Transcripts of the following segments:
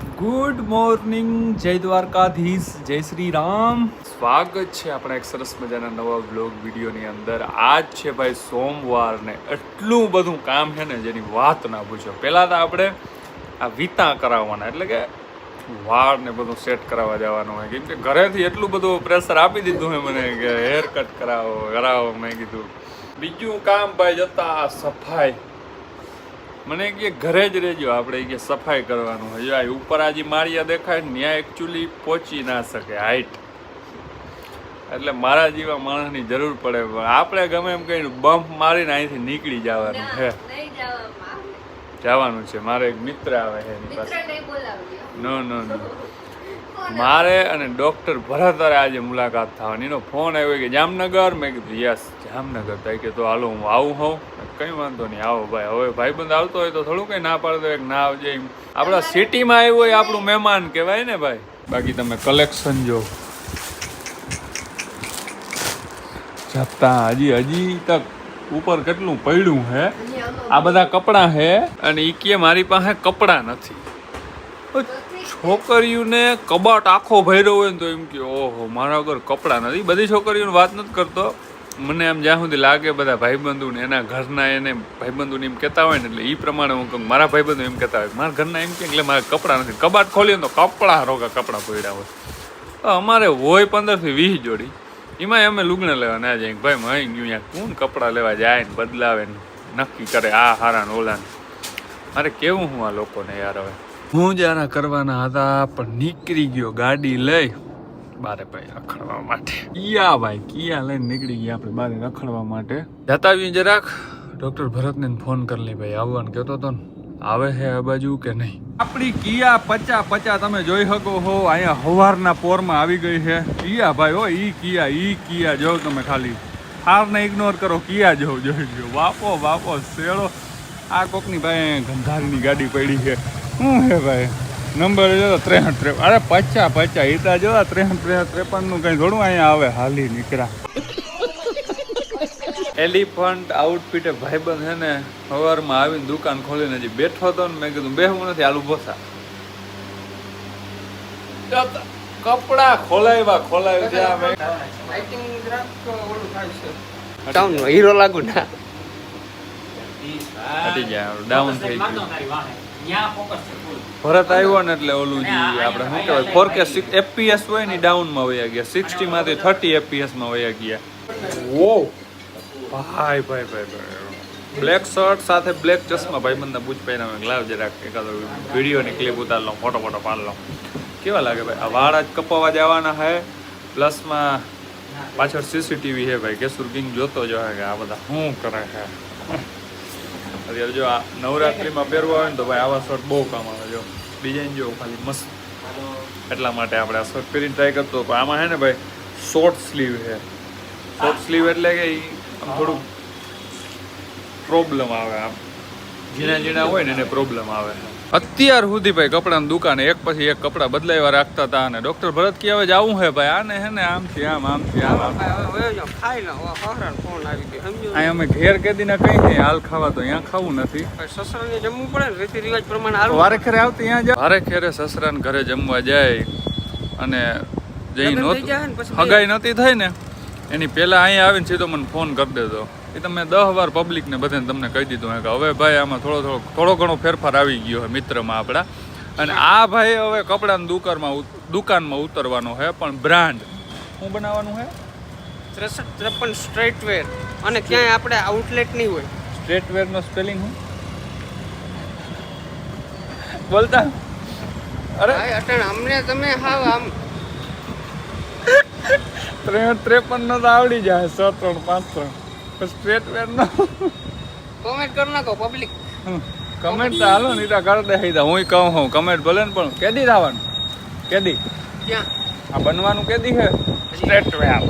Good morning, જય દ્વારકાધીશ, જય શ્રી રામ સ્વાગત છે આપણા એક સરસ મજાના નવા બ્લોગ વિડીયોની અંદર. આજ છે ભાઈ સોમવાર ને એટલું બધું કામ છે ને જેની વાત ના પૂછો. પહેલાં તો આપણે આ વીતા કરાવવાના, એટલે કે વાળ ને બધું સેટ કરાવવા જવાનું હોય. કેમ કે ઘરેથી એટલું બધું પ્રેશર આપી દીધું છે મને કે હેર કટ કરાવો કરાવો, મેં કીધું. બીજું કામ ભાઈ જતા સફાઈ. મને કે ઘરે જ રહેજો આપણે કે સફાઈ કરવાનું હજુ આ ઉપર આજે મારિયા દેખાય ત્યાં એકચ્યુઅલી પહોંચી ના શકે હાઈટ એટલે મારા જેવા માણસની જરૂર પડે. પણ આપણે ગમે એમ કહીને બમ્પ મારીને અહીંથી નીકળી જવાનું છે. જવાનું છે. મારે એક મિત્ર આવે છે એની પાસે. નો નો નો મારે અને ડોક્ટર ભરતરે આજે મુલાકાત થવાની. એનો ફોન આવ્યો કે જામનગર? મેં કીધું, યસ, જામનગર. થાય કે તો હાલો, હું આવું હોઉં. કંઈ વાંધો નહીં, આવો ભાઈ. હવે ભાઈબંધ આવતો હોય તો થોડું કંઈ ના પાડતો એક ના આવજે એમ. આપણા સિટીમાં આવ્યું હોય આપણું મહેમાન કહેવાય ને ભાઈ. બાકી તમે કલેક્શન જો. જતા હજી હજી તક ઉપર કેટલું પડ્યું હે? આ બધા કપડાં હે? અને ઈ કે મારી પાસે કપડાં નથી. છોકરીઓને કબાટ આખો ભર્યો હોય ને તો એમ કે ઓહો, મારા વગર કપડાં નથી. બધી છોકરીઓની વાત નથી કરતો. મને આમ જ્યાં સુધી લાગે બધા ભાઈબંધુ ને એના ઘરના એને ભાઈબંધુને એમ કહેતા હોય ને, એટલે એ પ્રમાણે હું કહું મારા ભાઈબંધુ એમ કહેતા હોય. મારા ઘરના એમ કે એટલે મારા કપડાં નથી. કબાટ ખોલીએ તો કપડાં રોગા કપડાં પડ્યા હોય. અમારે હોય પંદરથી વીસ જોડી. એમાં અમે લુગ્ન લેવા ના જાય. ભાઈ મહી ગયું યા કોણ કપડાં લેવા જાય ને બદલાવે ને નક્કી કરે આ હારા ને ઓલા ને મારે કેવું હું આ લોકોને યાર હવે? હું જરા કરવાના હતા, પણ નીકળી ગયો ગાડી લઈ. બારે ભાઈ રખડવા માટે. કિયા ભાઈ કિયા લઈને નીકળી ગયા આપણે બારે રખડવા માટે. જતા આવીએ જરાક. ડોક્ટર ભરતને ફોન કરી લે ભાઈ આવવાનું કહેતો હતો ને. આવે છે આ બાજુ કે નહીં? આપણી કિયા પચા પચા તમે જોઈ શકો હો, અહીંયા હવારના પોરમાં આવી ગઈ છે. કિયા ભાઈ હો, ઈ કિયા ઈ કિયા જો તમે ખાલી. હારને ઇગ્નોર કરો, કિયા જો જોઈ જો બાપો બાપો શેડો આ કોકની ભાઈ ગંધારીની ગાડી પડી છે. શું હે ભાઈ? નંબર જો ત્રેસઠ ત્રેપન અરે પચા પચા એ તો જો ત્રેસઠ ત્રેસઠ ત્રેપનનું કઈ થોડું અહીંયા આવે. હાલી નીકળ્યા. એલિફન્ટ આઉટફિટે ભાઈબંધ છે ને સવારમાં આવીને દુકાન ખોલીને હજી બેઠો હતો ને મેં કીધું બેહવું નથી આલુ ભોસા કપડા ખોલાવ્યા ખોલાવ્યા જ્યાં હીરો લાગુ ના ડાઉન થઈ ગયું. ભરત આવ્યો ને એટલે ઓલું જે આપણે શું કહેવાય? ફોર કે એફપીએસ હોય ને ડાઉનમાં વયા ગયા. સિક્સટી માંથી થર્ટી એફપીએસમાં વયા ગયા. વો ભાઈ ભાઈ ભાઈ ભાઈ. બ્લેક શર્ટ સાથે બ્લેક ચશ્મા. ભાઈ બંધા બૂજ પહેરાવે લાવ જરાક એકાદો વિડીયોની ક્લિપ ઉતાર લો ફોટો ફોટો પાડ લો કેવા લાગે ભાઈ? આ વાળ જ કપાવા જવાના હે. પ્લસમાં પાછળ સીસીટીવી હે ભાઈ. કેસુર કિંગ જોતો જો હે કે આ બધા શું કરે છે? અત્યારે જો આ નવરાત્રીમાં પહેરવા હોય ને તો ભાઈ આવા શર્ટ બહુ કામ આવે જો. ડિઝાઇન જો ખાલી મસ્ત. એટલા માટે આપણે આ શર્ટ પહેરીને ટ્રાય કરતો પણ આમાં હે ને ભાઈ શોર્ટ સ્લીવ છે. શોર્ટ સ્લીવ એટલે કે આમ થોડુંક પ્રોબ્લેમ આવે આમ. ઝીણા ઝીણા હોય ને એને પ્રોબ્લેમ આવે. અત્યાર સુધી ભાઈ કપડાની દુકાને એક પછી એક કપડાં બદલાવ્યા રાખતા હતા અને ડોક્ટર ભરત કે હવે જવું હે ભાઈ? આને હે ને આમ છે આમ આમ છે આમ આમ. ખાઈ ફોન આવી ગયો અહીંયા અમે ઘેર કેદીના કઈ નહીં હાલ ખાવા તો અહીંયા ખાવું નથી. સસરાને જમવું પડે રીતિ રિવાજ પ્રમાણે વારે ખેરે આવતી અહીંયા જાય વારે ખેરે સસરાને ઘરે જમવા જાય અને જઈ નહોતું હગાઈ નહોતી થઈ ને? એની પહેલા અહીંયા આવીને સીધો મને ફોન કરી દેતો એ તમે દહ વાર પબ્લિકને બધાને તમને કહી દીધું કે હવે ભાઈ આમાં થોડો થોડો થોડો ઘણો ફેરફાર આવી ગયો હોય મિત્રમાં આપણા. અને આ ભાઈ હવે કપડાની દુકાનમાં દુકાનમાં ઉતરવાનો છે પણ બ્રાન્ડ શું બનાવવાનું છે? ત્રેસઠ ત્રેપન સ્ટ્રેટવેર અને ક્યાંય આપણે આઉટલેટ નહીં હોય. સ્ટ્રેટવેરનો સ્પેલિંગ હું બોલતા? અરે અટણ અમને તમે હાવ આમ. ત્રેપન નો તો આવડી જાય છ ત્રણ પાંચ ત્રણ. સ્ટ્રેટ વેર નો? કોમેન્ટ કરી નાખો પબ્લિક કમેન્ટ તો હાલો નહીં તા કરી દે. હું કહું હું કમેન્ટ ભલે ને પણ કેદી થવાનું કેદી? ક્યાં? આ બનવાનું કેદી છે? સ્ટ્રેટ વેર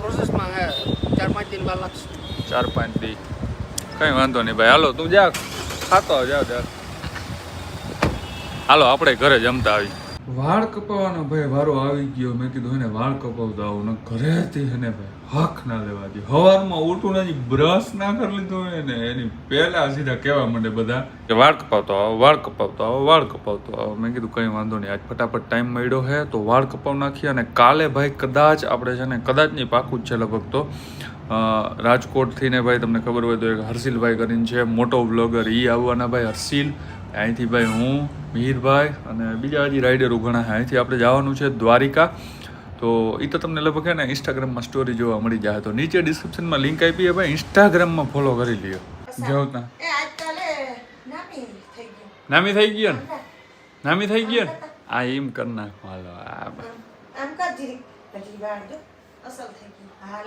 પ્રોસેસમાં હે ચાર પાંચ દિન વાર લાગશે. ચાર પાંચ દી. કઈ વાંધો નહીં ભાઈ. હાલો તું જા. ખાતો જાવ જા હાલો આપણે ઘરે જમતા આવી વાળ કપાવવાનો ભાઈ વારો આવી ગયો. મેં કીધું, એને વાળ કપાવતા આવું. ને ઘરેથી એને ભાઈ હાક ના લેવા દે. હવારમાં ઉઠું ને બ્રશ ના કરી લીધું હોય ને, એની પહેલા સીધા કહેવા માંડે બધા કે, વાળ કપાવતો આવો, વાળ કપાવતો આવો, વાળ કપાવતો આવો. મેં કીધું, કંઈ વાંધો નહીં, આજ ફટાફટ ટાઈમ મળ્યો હે, તો વાળ કપાવ નાખીએ અને કાલે ભાઈ કદાચ આપણે છે ને કદાચ નહીં પાકું જ છે લગભગ તો રાજકોટથી ને ભાઈ તમને ખબર હોય તો એક હર્ષિલભાઈ કરીને છે, મોટો બ્લોગર એ આવવાના ભાઈ હર્ષિલ. અહીંથી ભાઈ હું મિહિરભાઈ અને બીજા હજી રાઇડરો ઘણા છે અહીંથી આપણે જવાનું છે દ્વારિકા. તો એ તો તમને લગભગ ને ઇન્સ્ટાગ્રામમાં સ્ટોરી જોવા મળી જાય. તો નીચે ડિસ્ક્રિપ્શનમાં લિંક આપી છે ભાઈ. ઇન્સ્ટાગ્રામમાં ફોલો કરી લ્યો. જો ત્યાં એ આજકાલે નાની થઈ ગયું. નામી થઈ ગયો ને? નામી થઈ ગયો ને? આ એમ કરી નાખો. હાલો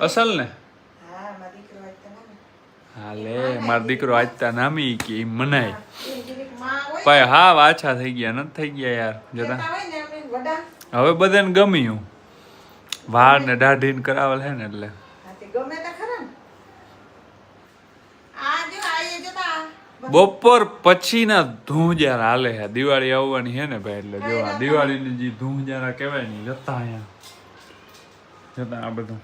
અસલ ને? હા હાલે મારો દીકરો આજ તા નામી કે મનાય. ભાઈ હા વાછા થઈ ગયા નથી થઈ ગયા યાર જતા. હવે બધાને ગમ્યું વાળ ને દાઢી કરાવેલ હે ને એટલે. હા ને. આ જો આ એ જો તા. બપોર પછીના ધૂંજારા હાલે હા દિવાળી આવવાની હે ને ભાઈ એટલે જોવા દિવાળીની જે ધૂંજારા કહેવાય ને જતા અહીંયા. જતા આ બધું.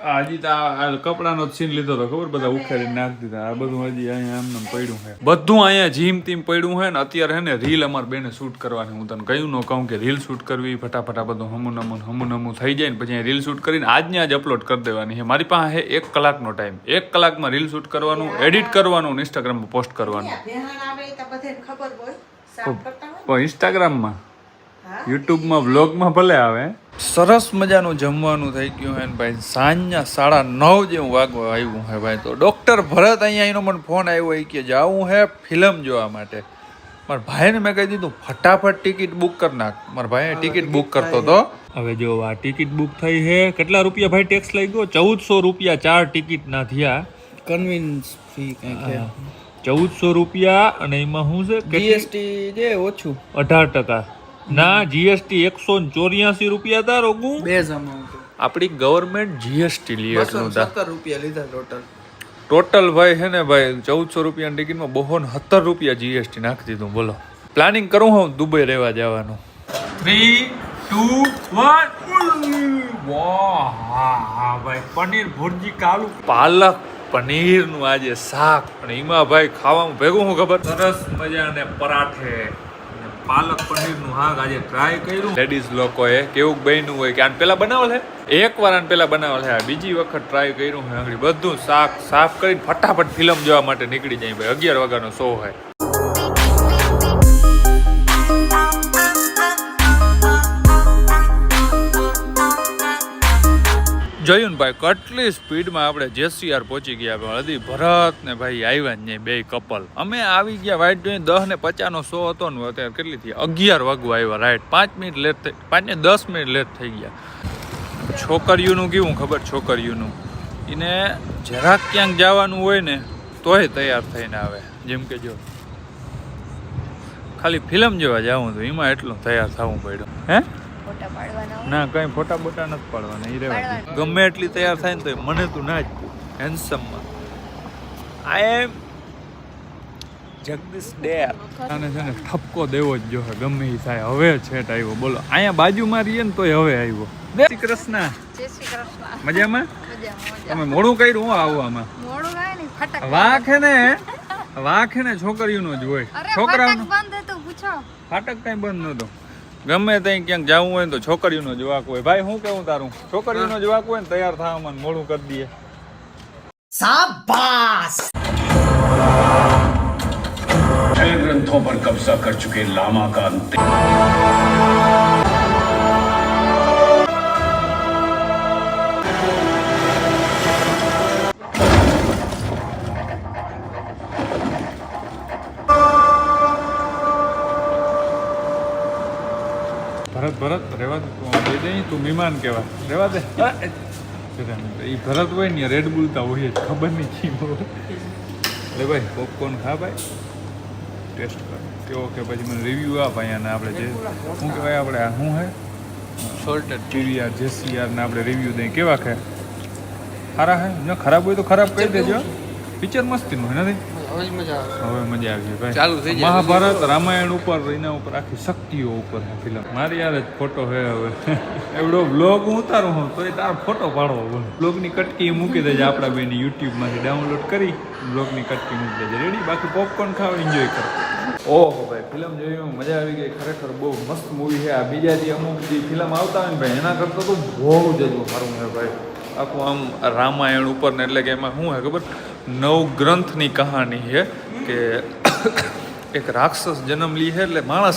હજી તો આ કપડાનો સીન લીધો તો ખબર? બધા ઉખેડીને નાખી દીધા. આ બધું હજી અહીંયા એમને પડ્યું છે. બધું અહીંયા જીમ તીમ પડ્યું છે ને અત્યારે ને રીલ અમાર બેને શૂટ કરવાની. હું તને કહ્યું ન કહું કે રીલ શૂટ કરવી ફટાફટ બધું હમું નમું હમું નમું થઈ જાય ને પછી રીલ શૂટ કરીને આજને આજ અપલોડ કરી દેવાની છે. મારી પાસે એક કલાકનો ટાઈમ એક કલાકમાં રીલ શૂટ કરવાનું એડિટ કરવાનું ઇન્સ્ટાગ્રામ ઇન્સ્ટાગ્રામમાં પોસ્ટ કરવાનું. ઇન્સ્ટાગ્રામમાં હા યુટ્યુબમાં વ્લોગમાં ભલે આવે. સરસ મજાનું જમવાનું થઈ ગયું હે ભાઈ. સાંજના સાડા નવ જેવું વાગવા આવ્યું હે ભાઈ. તો ડૉક્ટર ભરત અહીંયા એનો મને ફોન આવ્યો એ કે જાવું હે ફિલ્મ જોવા માટે. મારા ભાઈને મેં કહી દીધું ફટાફટ ટિકિટ બુક કરી નાખ. મારા ભાઈ ટિકિટ બુક કરતો હતો હવે જો આ ટિકિટ બુક થઈ હે કેટલા રૂપિયા ભાઈ ટેક્સ લઈ ગયો? ચૌદસો રૂપિયા ચાર ટિકિટ ના થયા. કન્વિન્સ ફી કંઈક ચૌદસો રૂપિયા અને એમાં શું છે? જીએસટી જે ઓછું. અઢાર ટકા. ના જીએસટી એકસો ચોર્યાસી રૂપિયા હતા રોગું. બેઝ જમા આપણી ગવર્મેન્ટ જીએસટી લે બસો એટલું હતા સત્તર રૂપિયા લીધા ટોટલ ટોટલ ભાઈ છે ને ભાઈ ચૌદસો રૂપિયાની ટિકિટમાં બહુ ને સત્તર રૂપિયા જીએસટી નાખી દીધું બોલો. પ્લાનિંગ કરું હું દુબઈ રહેવા જવાનું? થ્રી ટુ વન વાહ હા ભાઈ પનીર ભુરજી કાલુ પાલક પનીરનું આજે શાક અને એમાં ભાઈ ખાવામાં ભેગું હું ખબર? સરસ મજાને પરાઠે. પાલક પનીરનું હાક આજે ટ્રાય કર્યું. લેડીઝ લોકોએ કેવું બન્યું હોય કે આને પેલા બનાવેલ છે એક વાર આને પેલા બનાવેલ હે. બીજી વખત ટ્રાય કર્યું છે આંગળી. બધું શાક સાફ કરીને ફટાફટ ફિલ્મ જોવા માટે નીકળી જાય ભાઈ. અગિયાર વાગ્યાનો શો હોય જોયું ને ભાઈ કેટલી સ્પીડમાં આપણે જેસીઆર પહોંચી ગયા હજી ભરત ને ભાઈ આવ્યા જ નહીં બે કપલ. અમે આવી ગયા વાઇટ જોઈને દસ ને પચાસનો શો હતો ને અત્યારે કેટલી થઈ? અગિયાર વાગવા આવ્યા રાઈટ પાંચ મિનિટ લેટ થઈ, પાંચ ને દસ મિનિટ લેટ થઈ ગયા. છોકરીઓનું કેવું ખબર છોકરીઓનું? એને જરાક ક્યાંક જવાનું હોય ને તોય તૈયાર થઈને આવે. જેમ કે જો, ખાલી ફિલ્મ જોવા જવું તો એમાં એટલું તૈયાર થવું પડ્યું. હે? ફોટા પાડવાના ના કઈ ફોટા બોટા નથી પાડવાના ઈ રહેવા ગમે એટલી તૈયાર થાય ને તો મને તું ના જ હેન્ડસમમાં આઈ એમ જગદીશ ડેર. અને છે ને ઠપકો દેવો જ જો ગમે એ થાય. હવે છેટ આવ્યો બોલો. અહીંયા બાજુમાં રહીએ ને તોય હવે આવ્યો. જય શ્રી કૃષ્ણ. જય શ્રી કૃષ્ણ. મજામાં? તમે મોડું કર્યું હું આવવામાં મોડું કાય ને ફટક. હે ને? વાખ ને છોકરીઓનો જ હોય. છોકરાઓનો? બંધ હતું પૂછો. ફાટક કઈ બંધ નતો ગમે ત્યાં ક્યાંક જવું હોય ને તો છોકરીઓનો જ વાક હોય ભાઈ શું કેવું તારું છોકરીઓનો જ વાક હોય ને તૈયાર થવામાં ને મોડું કરી દઈએ छह ग्रंथों पर कब्जा कर चुके लामा का अंतिम ભરત રહેવા રેવા દે દે તું મહેમાન કહેવા રેવા દે. એ ભરત હોય ને રેડ બોલતા હોય જ ખબર નહીં કી એટલે ભાઈ પોપકોર્ન ખા ભાઈ. ટેસ્ટ કર. કેવો કે પછી મને રિવ્યૂ આપ અહીંયાના આપણે જે શું કહેવાય આપણે આ શું હે? સોલ્ટેડ ચીરિયા જેસીઆર ને આપણે રિવ્યૂ દઈએ. કેવા ખે? સારા હે? ન ખરાબ હોય તો ખરાબ કહી દેજો. પિક્ચર મસ્તીનું હે નથી? હવે મજા આવે. ભાઈ. ચાલુ થઈ જાય. મહાભારત રામાયણ ઉપર એના ઉપર આખી શક્તિઓ ઉપર હે ફિલ્મ મારી યાર જ ફોટો હે હવે. એવડો બ્લોગ હું ઉતારું હું તો એ તારો ફોટો પાડવો બોલ બ્લોગની કટકી મૂકી દેજે આપણા બેની યુટ્યુબમાંથી ડાઉનલોડ કરી બ્લોગની કટકી મૂકી દેજે. રેડી બાકી પોપકોર્ન ખાવ એન્જોય કરો. ઓહો ભાઈ ફિલ્મ જોઈ મજા આવી ગઈ. ખરેખર બહુ મસ્ત મૂવી છે. આ બીજા જે અમુક જે ફિલ્મ આવતા હોય ને ભાઈ એના કરતાં તો બહુ જ સારું છે ભાઈ. આખું આમ રામાયણ ઉપર ને એટલે કે એમાં શું છે ખબર? નવ ગ્રંથની કહાની છે કે એક રાક્ષસ જન્મ લી છે એટલે માણસ